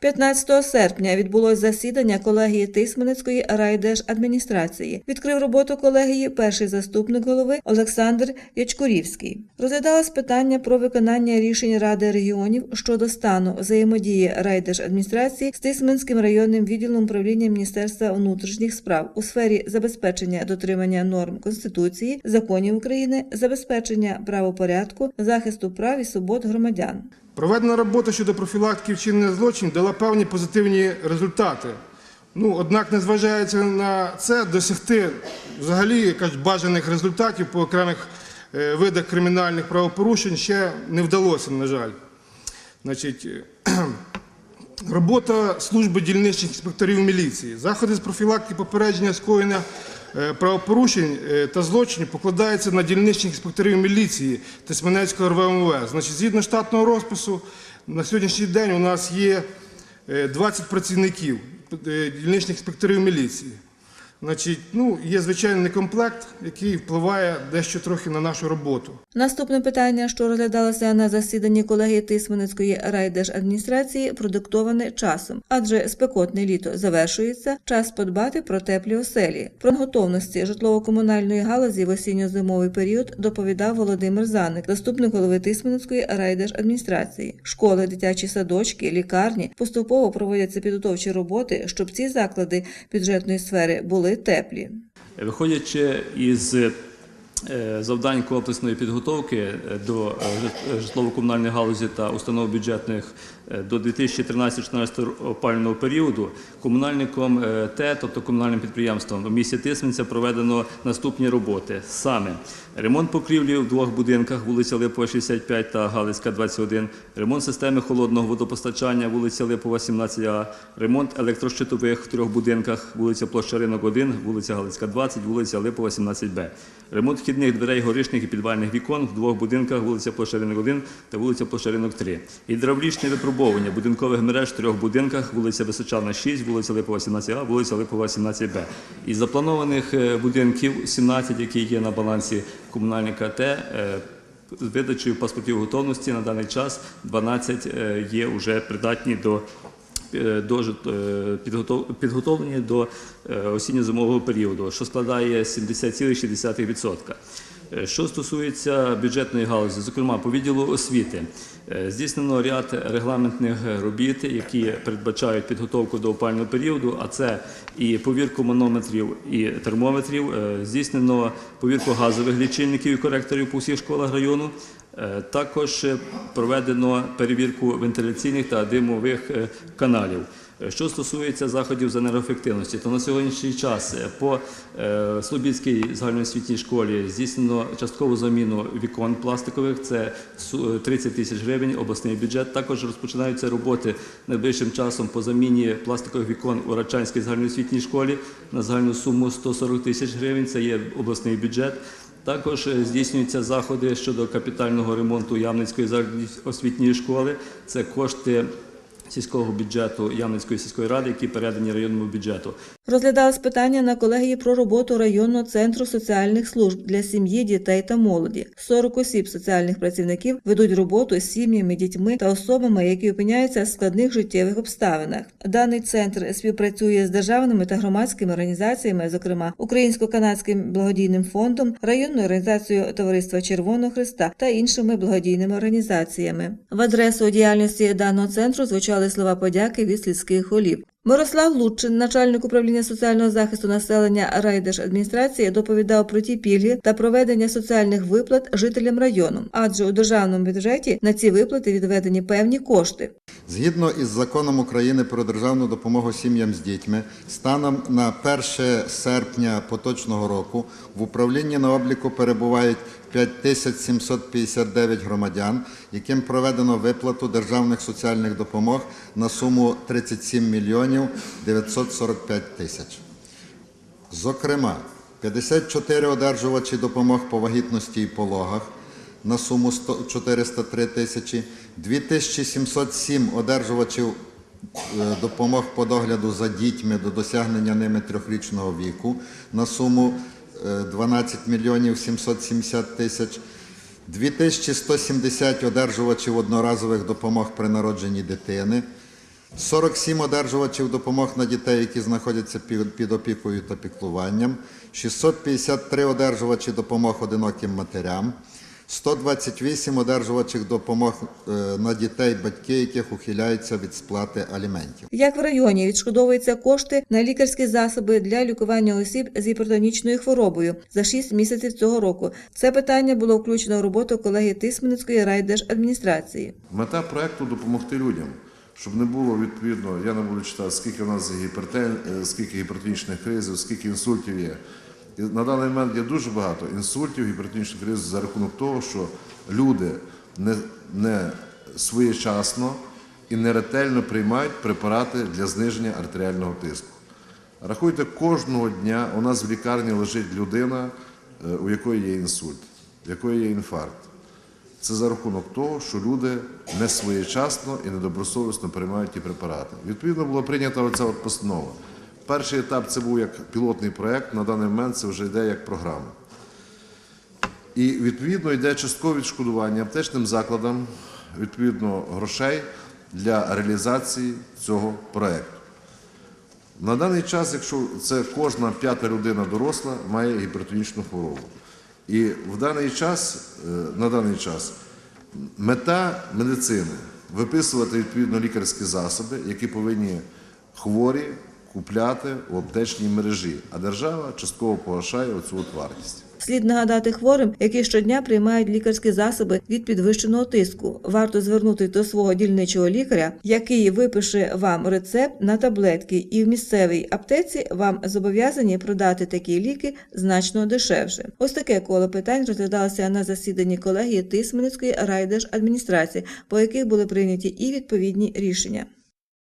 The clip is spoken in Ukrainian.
15 серпня відбулось засідання колегії Тисменецької райдержадміністрації. Відкрив роботу колегії перший заступник голови Олександр Ячкурівський. Розглядалось питання про виконання рішень Ради регіонів щодо стану взаємодії райдержадміністрації з Тисменським районним відділом управління Міністерства внутрішніх справ у сфері забезпечення дотримання норм Конституції, законів України, забезпечення правопорядку, захисту прав і свобод громадян. Проведена робота щодо профілактики вчинення злочинів дала певні позитивні результати. Ну, однак, незважаючи на це, досягти взагалі кажуть, бажаних результатів по окремих е, видах кримінальних правопорушень ще не вдалося, на жаль. Значить, Робота служби дільничних інспекторів міліції. Заходи з профілактики попередження скоєння е, правопорушень е, та злочинів покладається на дільничних інспекторів міліції Тисменецького РВМВ. Значить, згідно штатного розпису, на сьогоднішній день у нас є е, 20 працівників е, дільничних інспекторів міліції. Значить, ну, є звичайний некомплект, який впливає дещо трохи на нашу роботу. Наступне питання, що розглядалося на засіданні колегії Тисменецької райдержадміністрації, продиктоване часом, адже спекотне літо завершується, час подбати про теплі оселі. Про готовності житлово-комунальної галузі в осінньо-зимовий період доповідав Володимир Заник, заступник голови Тисменецької райдержадміністрації. Школи, дитячі садочки, лікарні поступово проводяться підготовчі роботи, щоб ці заклади бюджетної сфери були теплі. Виходячи із е, завдань комплексної підготовки е, до е, житлово-комунальної галузі та установ бюджетних е, до 2013-2014 опалювального періоду, комунальником е, Т, тобто комунальним підприємством у місті Тисменця проведено наступні роботи. Саме ремонт покрівлі в двох будинках, вулиця Липова, 65 та Галицька, 21, ремонт системи холодного водопостачання, вулиця Липова, 17А, ремонт електрощитових в трьох будинках, вулиця Площа Ринок 1, вулиця Галицька, 20, вулиця Липова, 17Б. Ремонт вхідних дверей горішних і підвальних вікон в двох будинках, вулиця Площа Ринок 1 та вулиця Площа Ринок 3. Гідравлічне випробовування будинкових мереж в трьох будинках, вулиця Височана, 6, вулиця Липова, 17А, вулиця Липова, 17Б. Із запланованих е, будинків 17, які є на балансі комунальника Т, е, з видачею паспортів готовності на даний час 12 е, є вже придатні до до підготовлені до осінньо-зимового періоду, що складає 70,6%. Е, Що стосується бюджетної галузі, зокрема по відділу освіти, е, здійснено ряд регламентних робіт, які передбачають підготовку до опального періоду, а це і повірку манометрів і термометрів, е, здійснено повірку газових лічильників і коректорів по всіх школах району. Також проведено перевірку вентиляційних та димових каналів. Що стосується заходів з енергоефективності, то на сьогоднішній час е, по е, Слобідській загальноосвітній школі здійснено часткову заміну вікон пластикових, це су- е, 30 тисяч гривень, обласний бюджет. Також розпочинаються роботи найближчим часом по заміні пластикових вікон у Рачанській загальноосвітній школі на загальну суму 140 тисяч гривень, це є обласний бюджет. Також здійснюються заходи щодо капітального ремонту Ямницької освітньої школи. Це кошти сільського бюджету Ямницької сільської ради, які передані районному бюджету. Розглядалось питання на колегії про роботу районного центру соціальних служб для сім'ї, дітей та молоді. 40 осіб соціальних працівників ведуть роботу з сім'ями, дітьми та особами, які опиняються в складних життєвих обставинах. Даний центр співпрацює з державними та громадськими організаціями, зокрема Українсько-канадським благодійним фондом, районною організацією Товариства Червоного Христа та іншими благодійними організаціями. В адресу діяльності даного центру звучали слова подяки від сільських голів. Мирослав Лучин, начальник управління соціального захисту населення райдержадміністрації, доповідав про ті пільги та проведення соціальних виплат жителям району, адже у державному бюджеті на ці виплати відведені певні кошти. Згідно із законом України про державну допомогу сім'ям з дітьми, станом на 1 серпня поточного року в управлінні на обліку перебувають 5759 громадян, яким проведено виплату державних соціальних допомог на суму 37 мільйонів 945 тисяч. Зокрема, 54 одержувачі допомог по вагітності і пологах на суму 403 тисячі, 2707 одержувачів е, допомог по догляду за дітьми до досягнення ними трьохрічного віку на суму е, 12 мільйонів 770 тисяч, 2170 одержувачів одноразових допомог при народженні дитини, 47 одержувачів допомог на дітей, які знаходяться під, під опікою та піклуванням, 653 одержувачі допомог одиноким матерям, 128 одержувачів допомог е, на дітей, батьки яких ухиляються від сплати аліментів. Як в районі відшкодовуються кошти на лікарські засоби для лікування осіб з гіпертонічною хворобою за 6 місяців цього року. Це питання було включено в роботу колегії Тисменницької райдержадміністрації. Мета проекту допомогти людям, щоб не було відповідно, я не буду читати, скільки в нас е, скільки гіпертонічних кризів, скільки інсультів є. І на даний момент є дуже багато інсультів, гіпертонічних кризів за рахунок того, що люди не, не своєчасно і не ретельно приймають препарати для зниження артеріального тиску. Рахуйте, кожного дня у нас в лікарні лежить людина, е, у якої є інсульт, у якої є інфаркт. Це за рахунок того, що люди не своєчасно і недобросовісно приймають ті препарати. Відповідно, була прийнята оця постанова. Перший етап це був як пілотний проєкт, на даний момент це вже йде як програма. І відповідно йде часткове відшкодування аптечним закладам відповідно грошей для реалізації цього проєкту. На даний час, якщо це кожна п'ята людина доросла, має гіпертонічну хворобу. І в даний час, е, на даний час мета медицини виписувати відповідно лікарські засоби, які повинні хворі купляти у аптечній мережі, а держава частково погашає оцю от вартість. Слід нагадати хворим, які щодня приймають лікарські засоби від підвищеного тиску. Варто звернутися до свого дільничого лікаря, який випише вам рецепт на таблетки, і в місцевій аптеці вам зобов'язані продати такі ліки значно дешевше. Ось таке коло питань розглядалося на засіданні колегії Тисменницької райдержадміністрації, по яких були прийняті і відповідні рішення.